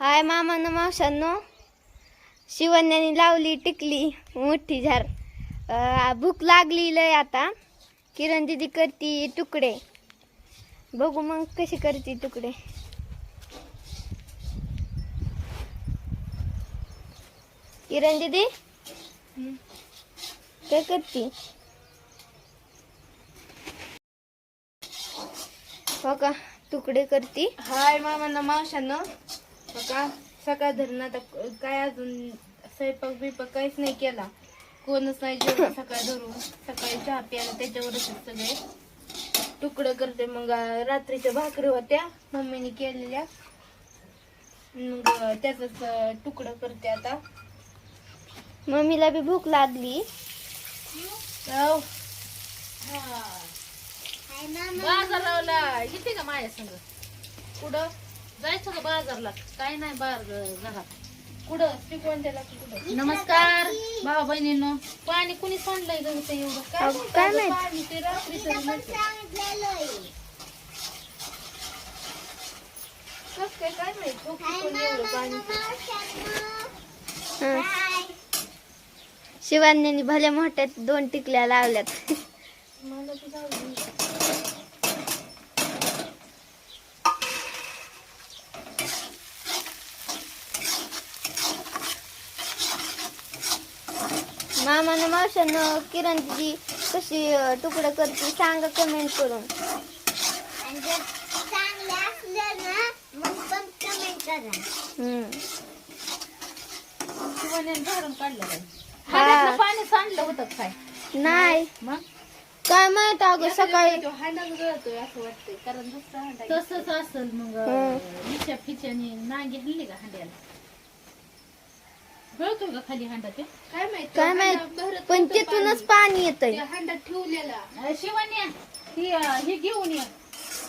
हाय मामा न. मावशांनो शिवण्याने लावली टिकली मोठी झार. भूक लागली लय आता. किरण दिदी करती तुकडे. बघू मग कशी करते तुकडे. किरण दिदी काय करते? हो का तुकडे करती? हाय मामांना मावशांनो बघा सकाळ धरून आता काय अजून स्वयंपाक बिपाक काहीच नाही केला. कोणच नाही जेवण सकाळ धरून. सकाळी चहा प्यायला त्याच्यावरच सगळे. तुकडं करते मग रात्रीच्या भाकरी होत्या मम्मीने केलेल्या. मग त्याचंच अं, तुकडं करते आता. मम्मीला बी भूक लागली. जाऊ. बाजार लावला येते का माझ्या संग? कुठं? जायचं का बाजारला? काय नाही बार घरात. कुठं? शिकवण त्याला की कुठं? नमस्कार. भाऊ बहिणींनो पाणी कुणी सांडलंय ग इथं एवढं? काय अहो, काय माहिती माहीत? पाणी? ते रात्रीचं नसेल. कसं काय काय माहीत? खूप शिकवण एवढं पाणी? हं. शिवान्याने भल्या मोठ्यात दोन टिकल्या लावल्यात. मला जाऊ दे. मामानं मावशानं किरण दिदी कशी तुकडं करते सांगा कमेंट करून. हम्म. काढलं काय हा. हाड्यातलं पाणी सांडलं होतं काय? नाही. मग? काय माहीत अगं सकाळी तसंच असेल मग. हं. मिशा फिच्याने नांगी हल्ली का हांड्याला? का खाली हांडा ते? काय माहीत काय माहीत? पण तिथूनच पाणी. येतंय. हांडा ठेवलेला. अं, शिवान्या ही अं, हे घेऊन ये.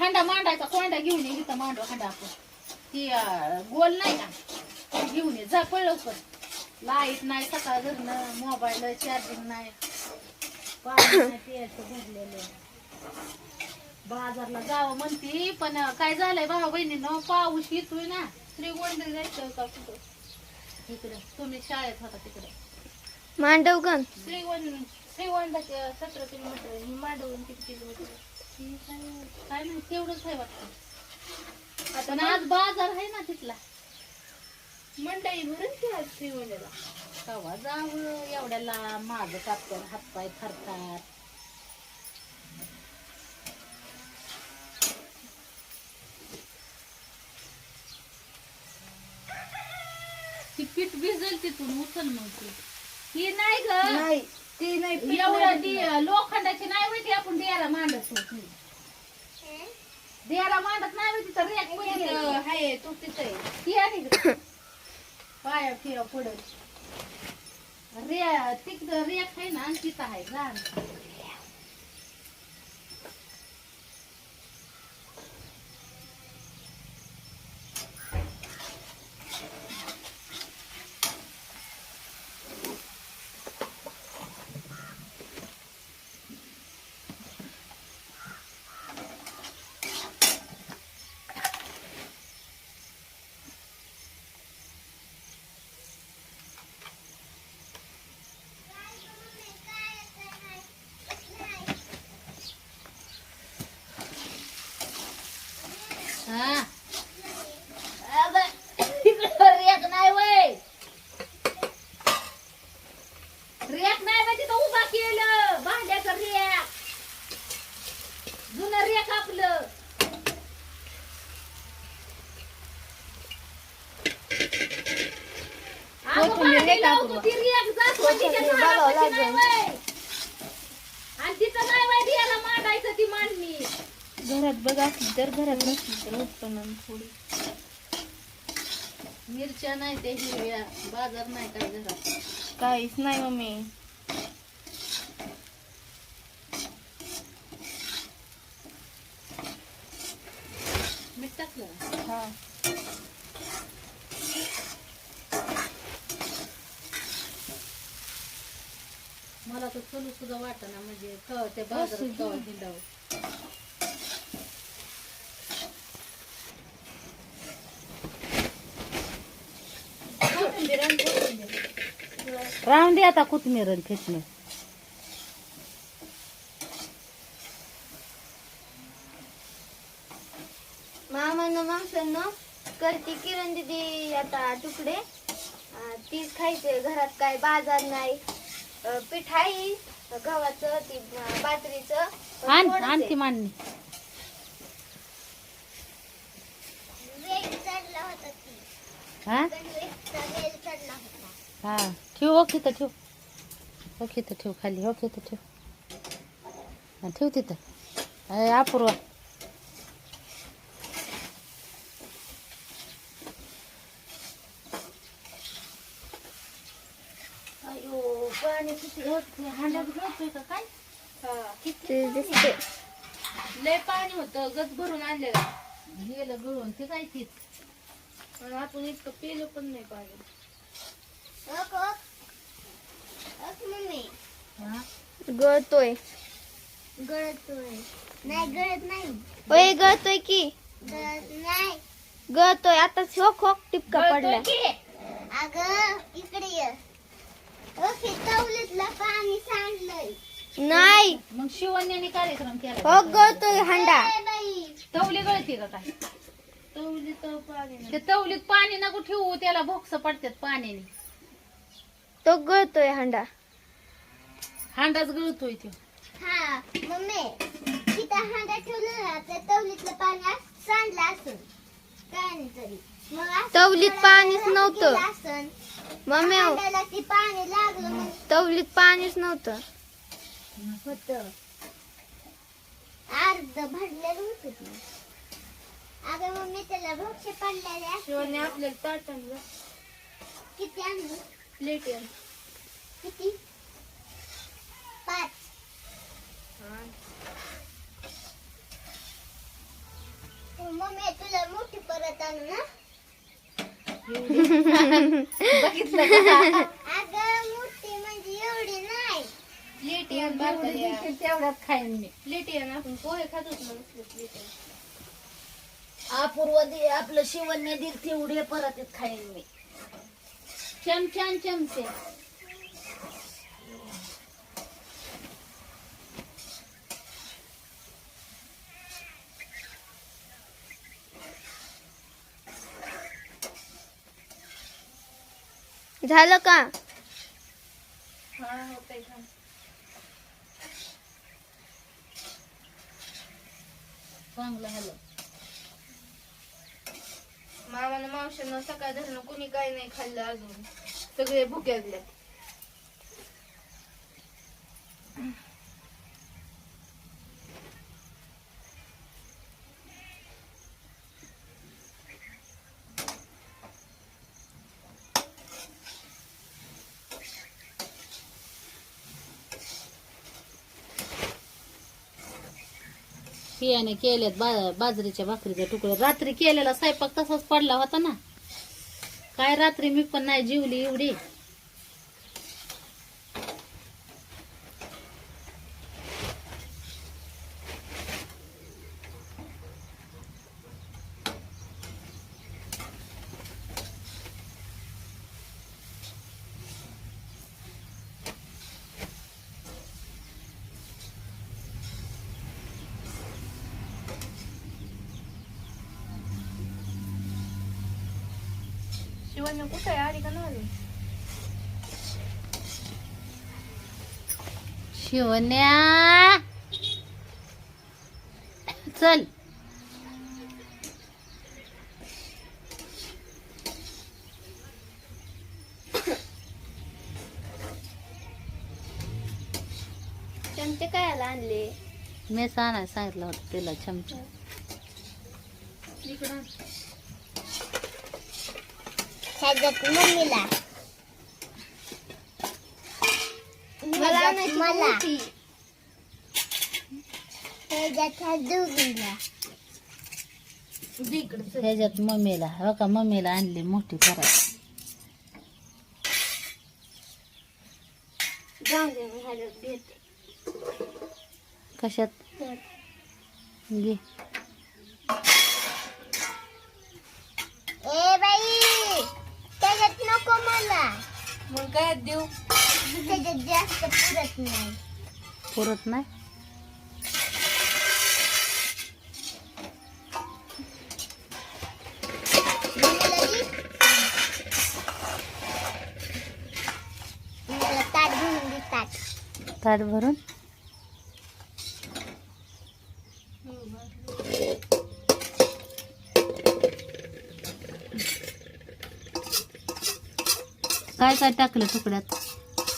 हांडा मांडायचा कोंडा घेऊन ये. इथं मांडू हांडा आपण. ती अं, गोल नाही का? ती घेऊन ये. जा पळ लवकर. लाइट नाही सकाळ धरणं मोबाईल चार्जिंग नाही. पाणी नाही प्यायचं भरलेलं. बाजारला जावं म्हणती पण काय झालंय भाऊ बहिणीनं? पाऊस येतोय ना. श्रीगोंद जायचं का कुठं? इकडे तुम्ही शाळेत होता तिकडे. मांडवगण. श्रीगोंद श्रीगोंदाच्या सतरा किलोमीटर ही मांडवून किती किलोमीटर? काय नाही तेवढंच आहे वाटतं. आता पण आज बाजार आहे ना तिथला. मंडई भरून की आज श्रीगोंद्याला. कवा जावं एवढ्याला माझं कापत्यात हातपाय थरतात पीठ भिजल तिथून उचल मग ती ही नाही ग नाही ती नाही पीठ एवढं नाही ती लोखंडाची नाही होती आपण द्यायला मांडत होती द्यायला मांडत नाही होती तर रेक. इथं हाय तू तिथं आहे. ती ग. पाया फिरा पडल रे तिकडं रेक आहे ना आणि तिथं आहे लहान हा अबे, इकडं रेक नाही वय रेक नाही वय तिथं उभा केलं भांड्याचं रेक जुनं रेक आपलं अगं, कोथिंबीर भांडी नाही का लावतो पूर्वा? ती रेक जास्वंदीच्या कोथिंबीर बघावं झाडापाशी नाही लागेल. वय. तिथं नाही वय द्यायला मांडायचं ती मांडणी. घरात बघ असली तर घरात नसली तर उत्पन्न थोडी मिरच्या नाही ते हिरव्या बाजार नाही काय घरात? काहीच नाही मम्मी मीठ टाकलं हा तर चलू सुद्धा वाटना म्हणजे कवा त्या बाजारात कवा हिंडावं कोथिंबीर आणि कोथिंबीर. राहून दे आता कोथमीर आणि मामानं माणसानं करते किरण दिदी आता तुकडे. तीच खायचे घरात काय बाजार नाही. पीठ आहे गव्हाचं ती बाजरीचं आण. ती मांडणी. हा? हा ठेव ओके तर ठेव. ओके तर ठेव खाली ओके तर ठेव. ठेव तिथं. अरे अपूर्वा अयो पाणी किती होते हांड्यात गळतोय का काय हा. ते दिसते लय पाणी होतं गच भरून आणलेलं. गेलं गळून ते काय तीच आपण इतकं पिलं पण नाही पाणी. हा? गळतोय. गळतोय. नाही गळत नाही. होय गळतोय की. गळत नाही. गळतोय. आता शोक खोक टिपका पडलाय. अगं इकडे ये. पाणी सांडलंय. नाही. मग शिवण्याने कार्यक्रम केला हो गळतोय हांडा. तवली गळती का काय? तवली तर पाणी नाही. ते तवलीत पाणी नको ठेवू त्याला भोक्स पडतात पाण्याने. तो गळतोय हांडा. हांडाच गळतोय तो. हा मम्मी तिथं हांडा ठेवलं ना त्या तवलीतलं पाणी सांडलं असेल. काय नाही तरी. मग तवलीत पाणीच नव्हतं. मम्मी ते पाणी लागलं तवलीत पाणीच नव्हतं होत अर्ध भरलेलं होत ते. अगं मम्मी त्याला भोक्षे पडलेले असते. शिवाने आपल्याला ताट आणलं किती आणली प्लेट आहे. किती पाच हा. मम्मी तुला मोठी परत आणू ना बघितलं का? म्हणजे आहे. तेवढ्यात खाईन मी आपण पोहे खात होतो ना नुसतं प्लेट आहे. अपूर्व दे आपलं शिवण्य दिल तेवढे परत खाईन मी चमच्यान चमचे झालं का? हा चांगलं हॅलो मामानं मावशानं सकाळ धरणं कुणी काही नाही खाल्लं अजून. सगळे भुक्यातले पियाने केल्यात बा बाजरीच्या भाकरीचा तुकडे. रात्री केलेला स्वयंपाक तसाच पडला होता ना. काय रात्री मी पण नाही जीवली एवढी. शिवाने कुठं आहे आली का नाही आली? शिवण्या चल चमचे कायला आणले? मी सांगाय सांगितलं होतं तिला चमचा. इकडं. आण. ह्याच्यात मम्मीला मला ह्याच्यात आणायची मला मोठी. ह्याच्यात ह्या दोघींना दे इकडं चल. ह्याच्यात मम्मीला हो का मम्मीला आणली मोठी करायची जाऊन दे मी ह्याच्यात घेते कशात घे ए बाई त्याच्यात नको काय देऊ? त्याच्यात जास्त पुरत नाही पुरत ताट भरून? काय काय टाकलं तुकड्यात?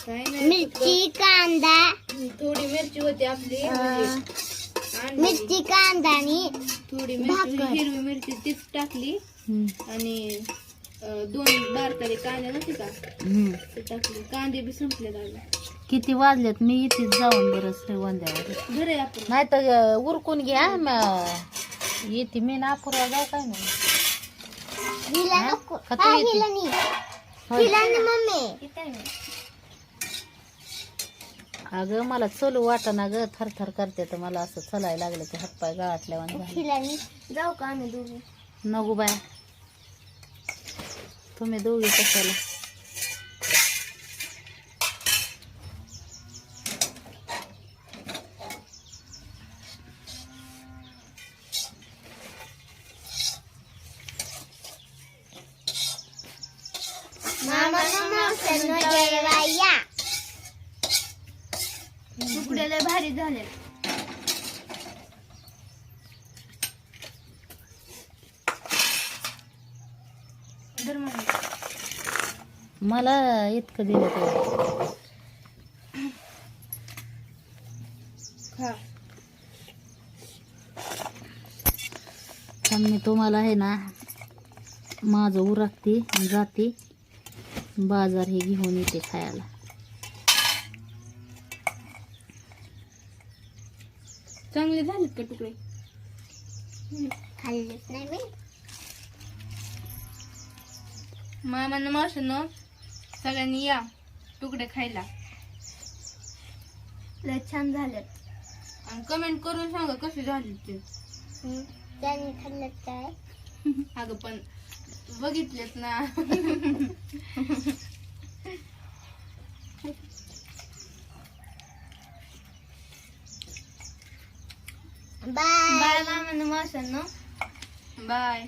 काय नाही मिरची कांदा. थोडी मिरची होती आपली. आणि मिरची कांदा आणि थोडी मिरची भाकर. हिरवी मिरची तीच टाकली. हम्म. आणि अं, दोन बारकाले कांदे नव्हते का? हम्म. ते टाकले. कांदे बी संपले दादा. किती वाजलेत? मी इथेच जाऊन बरं श्रीगोंद्यावर घरे आपण. नाही तर उरकून घ्या म- येते मी नागपूरला जाऊ काय नाही हिला? नको. हा? हिला नाही मम्मी. अगं मला चलू वाटाना ग. थर थर करते तर मला असं चलायला लागलं की हातपाय नाही जाऊ का आम्ही दोघी? नको बाय. तुम्ही दोघे कशाला मामा मावसांनो जेवाया तुकडे लय भारी झाले. मला इतकं दिलं ते. मी तुम्हाला आहे ना माझं उरकते जाते. बाजार हे घेऊन येते खायला. चांगले झालेत का तुकडे? खाल्लेच नाही मी मामांना मावशांना सगळ्यांनी या तुकडे खायला. लय छान झाल्यात आणि कमेंट करून सांगा कसे झाले ते. हम्म. त्याने खाल्लं काय? अगं पण बघितलेत ना बाय बाय मामानं मावशांनो बाय